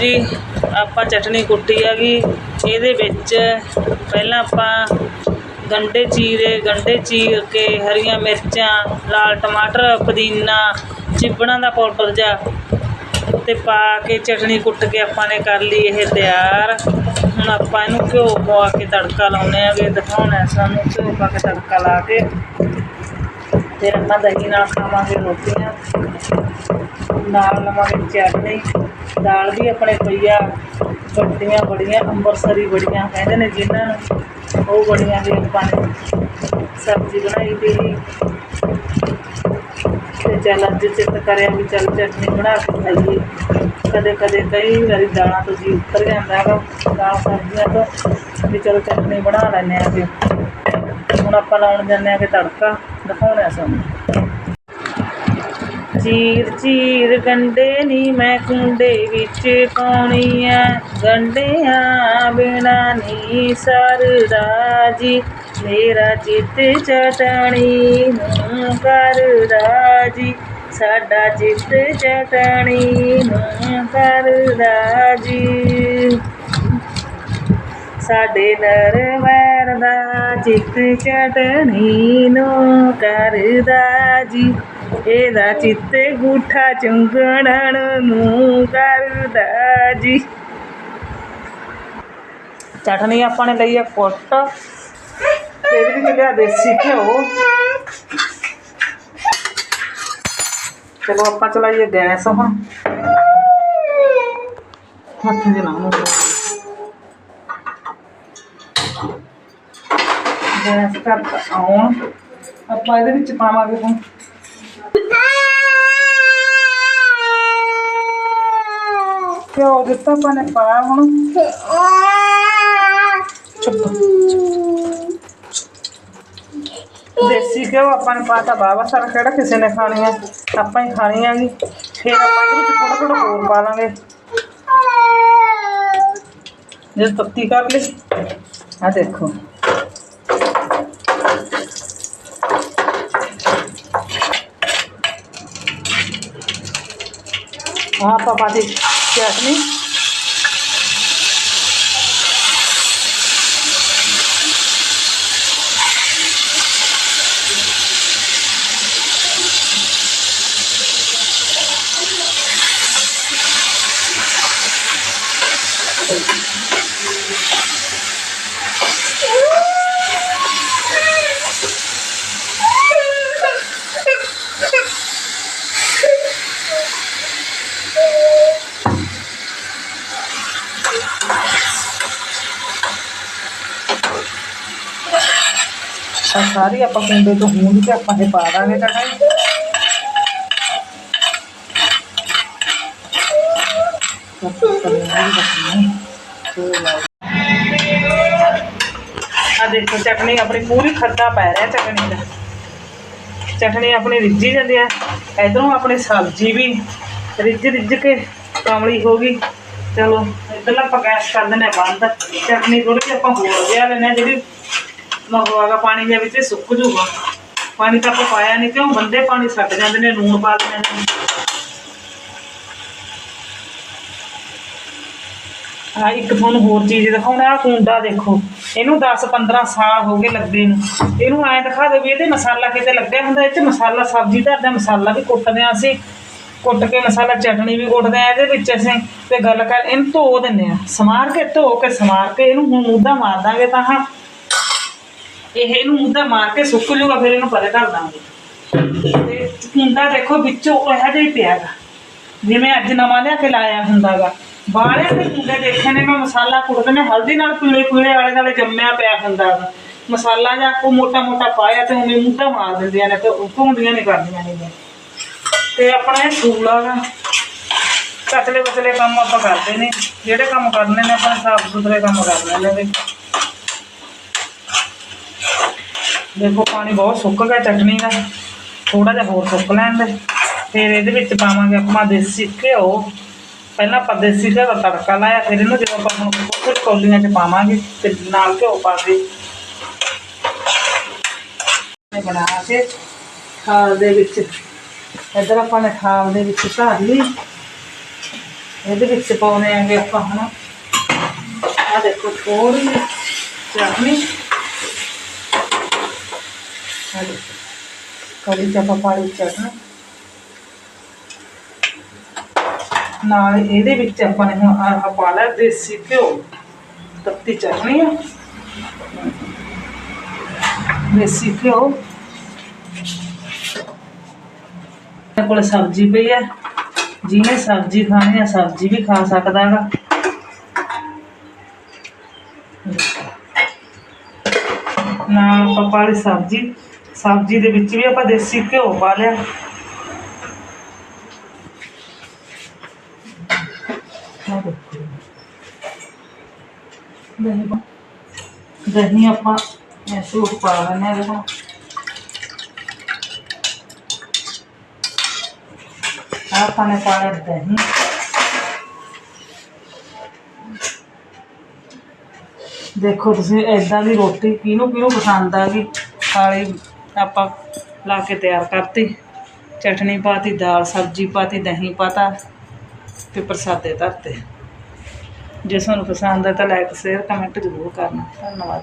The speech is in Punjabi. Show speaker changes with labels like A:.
A: ਜੀ, ਆਪਾਂ ਚਟਨੀ ਕੁੱਟੀ ਹੈਗੀ। ਇਹਦੇ ਵਿੱਚ ਪਹਿਲਾਂ ਆਪਾਂ ਗੰਡੇ ਚੀਰੇ ਗੰਡੇ ਚੀਰ ਕੇ ਹਰੀਆਂ ਮਿਰਚਾਂ, ਲਾਲ ਟਮਾਟਰ, ਪੁਦੀਨਾ ਚਿੱਬੜਾਂ ਦਾ ਪਾਊਡਰ ਜਿਹਾ ਤੇ ਪਾ ਕੇ ਚਟਨੀ ਕੁੱਟ ਕੇ ਆਪਾਂ ਨੇ ਕਰ ਲਈ ਇਹ ਤਿਆਰ। ਹੁਣ ਆਪਾਂ ਇਹਨੂੰ ਘਿਓ ਪਾ ਕੇ ਤੜਕਾ ਲਾਉਣੇ ਆਗੇ ਦਿਖਾਉਣਾ ਸਾਨੂੰ, ਘਿਓ ਪਾ ਕੇ ਤੜਕਾ ਲਾ ਕੇ। ਫਿਰ ਆਪਾਂ ਦਹੀਂ ਨਾਲ ਖਾਵਾਂਗੇ ਰੋਟੀਆਂ। ਨਾਲ ਲਵਾਂਗੇ ਚਟਨੀ। ਦਾਲ ਵੀ ਆਪਣੇ ਪਈ ਆ ਵੱਡੀਆਂ ਬੜੀਆਂ, ਅੰਬਰਸਰੀ ਬੜੀਆਂ ਕਹਿੰਦੇ ਨੇ ਜਿਨ੍ਹਾਂ ਨੂੰ ਉਹ ਬੜੀਆਂ ਵੀ ਆਪਾਂ ਨੇ ਸਬਜ਼ੀ ਬਣਾਈ ਦੀ। ਤੇ ਚੱਲ ਅੱਜ ਚਿੱਤ ਕਰਿਆ ਵੀ ਚੱਲ ਚਟਨੀ ਬਣਾ ਕੇ ਖਾਈਏ। ਕਦੇ ਕਦੇ ਕਈ ਵਾਰੀ ਦਾਲਾਂ ਤੋਂ ਜੀ ਉੱਤਰ ਜਾਂਦਾ ਹੈਗਾ ਦਾਲ ਸਬਜ਼ੀਆਂ ਤੋਂ, ਵੀ ਚਲੋ ਚਟਨੀ ਬਣਾ ਲੈਂਦੇ ਆ ਫਿਰ ਹੁਣ ਆਪਾਂ ਲਾਉਣ ਜਾਂਦੇ ਆ ਕਿ ਤੜਕਾ। ਦਿਖਾਉਣਾ ਸਾਨੂੰ। ਚੀਰ ਚੀਰ ਗੰਡੇ ਨੀ ਮੈਂ ਕੁੰਡੇ ਵਿੱਚ ਪਾਉਣੀ ਐ ਗੰਡਿਆਂ ਬਿਨਾ ਨੀ ਸਰਦਾ ਜੀ ਮੇਰਾ ਚਿੱਤ ਚਟਣੀ ਨੂੰ ਕਰਦਾ ਜੀ ਸਾਡਾ ਚਿੱਤ ਚਟਣੀ ਨੂੰ ਕਰਦਾ ਜੀ ਸਾਡੇ ਨਰ ਵੈਰ ਦਾ ਚਿੱਤ ਚਟਣੀ ਨੂੰ ਕਰਦਾ ਜੀ। ਇਹਦਾ ਚਿੱਤ ਗੂਠਾ ਚੁੰਗੜਨ ਨੂੰ ਕਰਦਾ ਜੀ। ਚਟਨੀ ਆਪਾਂ ਨੇ ਲਈ ਆ ਕੁੱਟ। ਤੇ ਇਹਦੇ ਵਿੱਚ ਲਿਆ ਦੇਸੀ ਘਿਓ। ਚਲੋ ਆਪਾਂ ਚਲਾਈਏ ਗੈਸ ਹੁਣ। ਹੱਥ ਦੇ ਨਾਲ। ਨੂੰ ਗੈਸ ਕਰ ਆਉਣ। ਆਪਾਂ ਇਹਦੇ ਵਿੱਚ ਪਾਵਾਂਗੇ ਹੁਣ। ਘਿਓ ਦਿੱਤਾ ਆਪਾਂ ਨੇ ਪਾਇਆ ਹੁਣ। ਚੁੱਪ ਦੇਸੀ ਘਿਓ ਆਪਾਂ ਨੇ ਪਾਤਾ ਬਾਬਾ ਸਾਰਾ ਕਿਹੜਾ ਕਿਸੇ ਨੇ ਖਾਣੀ ਆ? ਆਪਾਂ ਹੀ ਖਾਣੀ ਆਗੀ ਫਿਰ ਆਪਾਂ ਇਹਦੇ ਵਿੱਚ ਥੋੜਾ ਥੋੜਾ ਹੋਰ ਪਾ ਲਾਂਗੇ ਜੇ ਤੱਤੀ ਕਰ ਲਈ। ਆ ਦੇਖੋ। ਆਹ ਆਪਾਂ ਪਾਤੀ ਚਟਨੀ ਆ ਸਾਰੀ ਆਪਾਂ ਕੁੰਡੇ ਤੋਂ ਹੂੰਦ ਕੇ ਆਪਾਂ ਇਹ ਪਾ ਦਾਂਗੇ ਕਟਾਈ ਆ ਦੇਖੋ, ਚਟਨੀ ਆਪਣੀ ਪੂਰੀ ਖੱਦਾ ਪੈ ਰਿਹਾ ਚਟਨੀ ਦਾ। ਚਟਨੀ ਆਪਣੀ ਰਿੱਝੀ ਜਾਂਦੀ ਹੈ। ਇਧਰੋਂ ਆਪਣੀ ਸਬਜ਼ੀ ਵੀ ਰਿੱਝ ਰਿੱਝ ਕੇ ਕਾਮਲੀ ਹੋ ਗਈ। ਚਲੋ, ਇਧਰਲਾ ਆਪਾਂ ਗੈਸ ਕਰ ਦਿੰਦੇ ਹਾਂ ਬੰਦ। ਚਟਨੀ ਥੋੜੀ ਜਿਹੀ ਆਪਾਂ ਹੋਰ ਵਿਆ ਲੈਣੇ ਜਿਹੜੀ ਮਗਵਾਗਾ ਪਾਣੀ ਦੇ ਵਿੱਚ ਸੁੱਕ ਜੂਗਾ ਪਾਣੀ ਤਾਂ ਆਪਾਂ ਪਾਇਆ ਨਹੀਂ, ਕਿਉਂ? ਬੰਦੇ ਪਾਣੀ ਸੱਟ ਜਾਂਦੇ ਨੇ, ਲੂਣ ਪਾ ਦਿੰਦੇ ਨੇ। ਆ ਇੱਕ ਤੁਹਾਨੂੰ ਹੋਰ ਚੀਜ਼ ਦਿਖਾਉਣਾ ਆ ਕੁੰਡਾ ਦੇਖੋ। ਇਹਨੂੰ 10 15 ਸਾਲ ਹੋ ਗਏ ਲੱਗੇ ਨੂੰ। ਇਹਨੂੰ ਐਂ ਦਿਖਾ ਦੇ ਵੀ ਇਹਦੇ ਮਸਾਲਾ ਕਿਤੇ ਲੱਗਿਆ ਹੁੰਦਾ, ਇਹ ਚ ਮਸਾਲਾ, ਸਬਜ਼ੀ ਦਾ ਦਾ ਮਸਾਲਾ ਵੀ ਕੁੱਟਦੇ ਆ ਅਸੀਂ। ਕੁੱਟ ਕੇ ਮਸਾਲਾ ਚਟਣੀ ਵੀ ਕੁੱਟਦੇ ਆ, ਇਹਦੇ ਵਿੱਚ ਅਸੀਂ ਤੇ ਗੱਲ ਕਰ, ਇਹਨੂੰ ਧੋ ਦਿੰਦੇ ਆ। ਸਮਾਰ ਕੇ ਧੋ ਕੇ, ਸਮਾਰ ਕੇ ਇਹਨੂੰ ਹੁਣ ਮੁੱਦਾ ਮਾਰ ਦਾਂਗੇ ਤਾਂ ਹਾਂ। ਇਹ ਇਹਨੂੰ ਮੁੱਦਾ ਮਾਰ ਕੇ ਸੁੱਕ ਜੂਗਾ, ਫਿਰ ਇਹਨੂੰ ਪਰੇ ਧਰ ਦਾਂਗੇ। ਤੇ ਕੁੰਡਾ ਦੇਖੋ, ਵਿੱਚੋਂ ਇਹੋ ਜਿਹਾ ਹੀ ਪਿਆਗਾ ਜਿਵੇਂ ਅੱਜ ਨਵਾਂ ਲਿਆ ਕੇ ਲਾਇਆ ਹੁੰਦਾਗਾ। ਬਾਹਲੇ ਤੇ ਕੁੰਡੇ ਦੇਖੇ ਨੇ, ਮੈਂ ਮਸਾਲਾ ਕੁੱਟਦੇ ਨੇ, ਹਲਦੀ ਨਾਲ ਪੀਲੇ ਪੀਲੇ ਆਲੇ ਨਾਲੇ ਜੰਮਿਆ ਪਿਆ ਹੁੰਦਾਗਾ। ਮਸਾਲਾ ਜਾਂ ਕੋ ਮੋਟਾ ਮੋਟਾ ਪਾਇਆ ਤੇ ਉਵੇਂ ਮੁੱਦਾ ਮਾਰ ਦਿੰਦੀਆਂ ਨੇ ਤੇ ਉਹ ਘੁੰਮਦੀਆਂ ਨਹੀਂ ਕਰਦੀਆਂ ਨੇ ਤੇ ਆਪਣਾ ਇਹ ਸੂਲਾ ਗਾ ਕਤਲੇ ਕਤਲੇ ਕੰਮ ਆਪਾਂ ਕਰਦੇ ਨੇ। ਜਿਹੜੇ ਕੰਮ ਕਰਨੇ ਨੇ ਆਪਾਂ ਸਾਫ਼ ਸੁਥਰੇ ਕੰਮ ਕਰ ਲੈਣੇ ਨੇ ਦੇਖੋ, ਪਾਣੀ ਬਹੁਤ ਸੁੱਕ ਗਿਆ ਚਟਨੀ ਦਾ। ਥੋੜਾ ਜਿਹਾ ਹੋਰ ਸੁੱਕ ਲੈਣ ਦੇ। ਫਿਰ ਇਹਦੇ ਵਿੱਚ ਪਾਵਾਂਗੇ ਆਪਾਂ ਦੇਸੀ ਘਿਓ। ਪਹਿਲਾਂ ਆਪਾਂ ਦੇਸੀ ਘਿਓ ਦਾ ਤੜਕਾ ਲਾਇਆ। ਫਿਰ ਇਹਨੂੰ ਜਦੋਂ ਆਪਾਂ ਹੁਣ ਕੁਝ ਕੌਲੀਆਂ 'ਚ ਪਾਵਾਂਗੇ ਤੇ ਨਾਲ ਘਿਓ ਪਾ ਕੇ ਇਹ ਬਣਾ ਕੇ ਥਾਲ ਦੇ ਵਿੱਚ ਇੱਧਰ ਆਪਾਂ ਨੇ ਖਾਲ ਦੇ ਵਿੱਚ ਧਰ ਲਈ। ਇਹਦੇ ਵਿੱਚ ਪਾਉਣੇ ਆਂਗੇ ਆਪਾਂ ਹੁਣ ਆ ਦੇਖੋ ਥੋੜੀ ਜਿਹੀ ਚਟਨੀ। ਆ ਦੇਖੋ, ਕੜੀ ਚ ਆਪਾਂ ਪਾਲੀ ਚਟਨੀ। ਨਾਲ ਇਹਦੇ ਵਿੱਚ ਆਪਾਂ ਨੇ ਹੁਣ ਆਹ ਪਾ ਲਿਆ ਦੇਸੀ ਘਿਓ, ਤੱਤੀ ਚਟਨੀ ਆ। ਦੇਸੀ ਘਿਓ। ਮੇਰੇ ਕੋਲ ਸਬਜ਼ੀ ਪਈ ਹੈ ਜਿਹਨੇ ਸਬਜ਼ੀ ਖਾਣੀ ਹੈ ਸਬਜ਼ੀ ਵੀ ਖਾ ਸਕਦਾ ਹੈਗਾ। ਨਾਲ ਆਪਾਂ ਪਾ ਲਈ ਸਬਜ਼ੀ। ਸਬਜ਼ੀ ਦੇ ਵਿੱਚ ਵੀ ਆਪਾਂ ਦੇਸੀ ਘਿਓ ਪਾ ਲਿਆ। ਦਹੀਂ ਆਪਾਂ ਐਸੇ ਉੱਪਰ ਪਾ ਲੈਣੇ ਆ ਦੇਖੋ। ਆਹ ਆਪਾਂ ਨੇ ਪਾਇਆ ਦੇਖੋ ਤੁਸੀਂ ਐਦਾਂ ਦੀ ਰੋਟੀ ਕਿਹਨੂੰ ਕਿਹਨੂੰ ਪਸੰਦ ਆ ਗਈ? ਖਾਲੀ ਆਪਾਂ ਲਾ ਕੇ ਤਿਆਰ ਕਰਤੀ। ਚਟਨੀ ਪਾਤੀ, ਦਾਲ, ਸਬਜ਼ੀ ਪਾਤੀ, ਦਹੀਂ ਪਾਤਾ ਤੇ ਪ੍ਰਸਾਦੇ ਧਰਤੇ। ਜੇ ਤੁਹਾਨੂੰ ਪਸੰਦ ਆ ਤਾਂ ਲਾਈਕ ਸ਼ੇਅਰ ਕਮੈਂਟ ਜ਼ਰੂਰ ਕਰਨਾ। ਧੰਨਵਾਦ